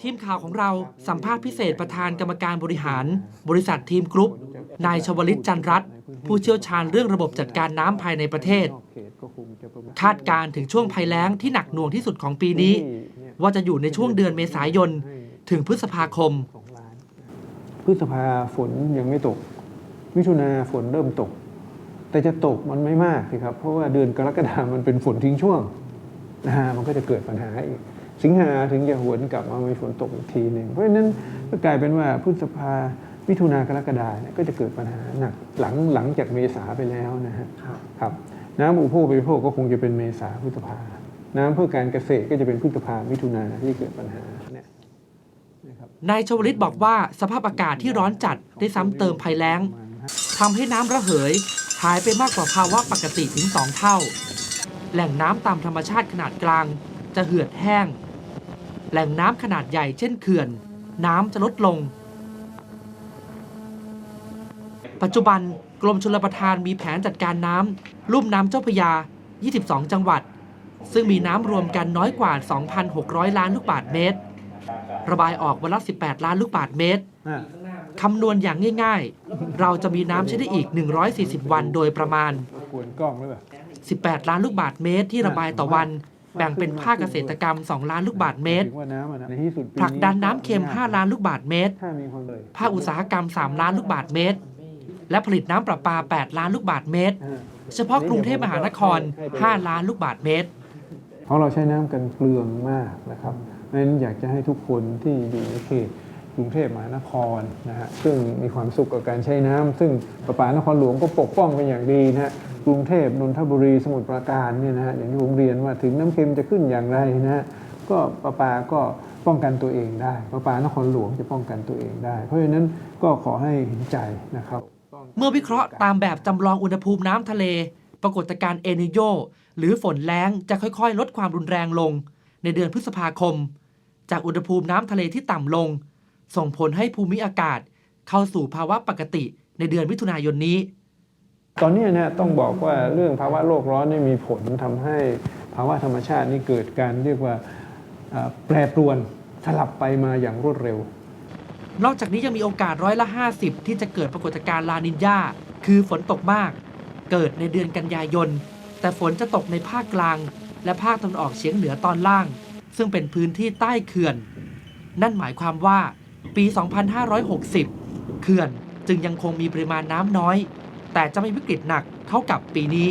ทีมข่าวของเราสัมภาษณ์พิเศษประธานกรรมการบริหาร บริษัททีมกรุ๊ป นายชวลิตจันทร์รัตน์ผู้เชี่ยวชาญเรื่องระบบจัดการน้ำภายในประเทศ คาดการณ์ถึงช่วงภัยแล้งที่หนักหน่วงที่สุดของปีนี้ ว่าจะอยู่ในช่วงเดือนเมษายน ถึงพฤษภาคม พฤษภาฝนยังไม่ตก มิถุนาฝนเริ่มตก แต่จะตกมันไม่มากสิครับ เพราะว่าเดือนกรกฎามันเป็นฝนทิ้งช่วงนะฮะมันก็จะเกิดปัญหาอีก สิงหาถึงจะหวนกลับมามีฝนตกอีกทีหนึ่งเพราะฉะนั้นก็กลายเป็นว่าพฤษภามิถุนากรกฎาเนี่ยก็จะเกิดปัญหาหนักหลังหลังจากเมษาไปแล้วนะฮะครับน้ำอุปโภคบริโภคก็คงจะเป็นเมษาพฤษภา น้ำเพื่อการเกษตรก็จะเป็นพฤษภามิถุนาที่เกิดปัญหาเนี่ยนะครับนายชวลิตบอกว่าสภาพอากาศที่ร้อนจัดได้ซ้ำเติมภัยแล้งทำให้น้ำระเหยหายไปมากกว่าภาวะปกติถึง2เท่า แหล่งน้ำตามธรรมชาติขนาดกลาง จะเหือดแห้ง แหล่งน้ำขนาดใหญ่เช่นเขื่อน น้ำจะลดลง ปัจจุบันกรมชลประทานมีแผนจัดการน้ำลุ่มน้ำเจ้าพยา 22 จังหวัด ซึ่งมีน้ำรวมกันน้อยกว่า 2,600 ล้านลูกบาศก์เมตร ระบายออกวันละ 18 ล้านลูกบาศก์เมตรคำนวณอย่างง่ายๆ เราจะมีน้ำใช้ได้อีก 140 วันโดยประมาณ 18 ล้านลูกบาศก์เมตรที่ระบายต่อวัน แบ่งเป็นภาคเกษตรกรรม 2 ล้านลูกบาศก์เมตรถึงว่าน้ำอะนะในที่สุดผลักดันน้ำเค็ม 5 ล้านลูกบาศก์เมตรถ้ามีความเลยภาคอุตสาหกรรม 3 ล้านลูกบาศก์เมตร และผลิตน้ำประปา 8 ล้านลูกบาศก์เมตรอ่าเฉพาะกรุงเทพมหานคร 5 ล้านลูกบาศก์เมตร เพราะเราใช้น้ำกันเปลืองมากนะครับเพราะฉะนั้นอยากจะให้ทุกคนที่อยู่ในเขตกรุงเทพมหานครนะฮะซึ่งมีความสุขกับการใช้น้ำซึ่งประปานครหลวงก็ปกป้องเป็นอย่างดีนะฮะ กรุงเทพนนทบุรีสมุทรปราการเนี่ยนะฮะอย่างที่ผมเรียนว่าถึงน้ำเค็มจะขึ้นอย่างไรนะฮะก็ประปาก็ป้องกันตัวเองได้ประปานครหลวงจะป้องกันตัวเองได้ เพราะฉะนั้นก็ขอให้เห็นใจนะครับ เมื่อวิเคราะห์ตามแบบจำลองอุณหภูมิน้ำทะเล ปรากฏการณ์เอนิโยหรือฝนแล้งจะค่อยๆ ลดความรุนแรงลง ในเดือนพฤษภาคม จากอุณหภูมิน้ำทะเลที่ต่ำลง ส่งผลให้ภูมิอากาศ เข้าสู่ภาวะปกติในเดือนมิถุนายนนี้ ตอนนี้นะต้องบอกว่าเรื่องภาวะโลกร้อนนี่มีผลทำให้ภาวะธรรมชาตินี่เกิดการเรียกว่าแปรปรวนสลับไปมาอย่างรวดเร็ว นอกจากนี้ยังมีโอกาสร้อยละ 50 ที่จะเกิดปรากฏการณ์ลานินยาคือฝนตกมาก เกิดในเดือนกันยายน แต่ฝนจะตกในภาคกลาง และภาคตะวันออกเฉียงเหนือตอนล่าง ซึ่งเป็นพื้นที่ใต้เขื่อน นั่นหมายความว่าปี 2560 เขื่อนจึงยังคงมีปริมาณน้ำน้อย แต่จะไม่วิกฤตหนักเท่ากับปีนี้